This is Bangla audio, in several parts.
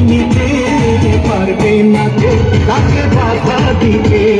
নিতে পারবে না। তাকে বাধা দিতে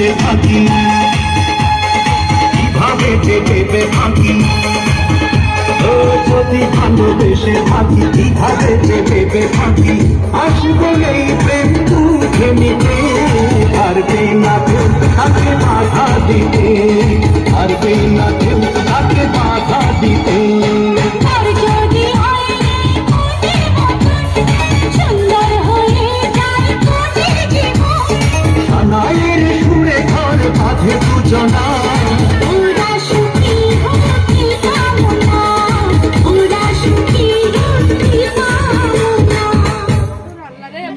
বসে থাকি। কীভাবে যে ভেবে থাকি যদি ভালোবেসে থাকি, কীভাবে যে ভেবে থাকি আসব এই প্রেম তুখে নিতে পারবে না কেউ। তাকে বাধা দিতে পারবে না কেউ। মাঝে দুজনা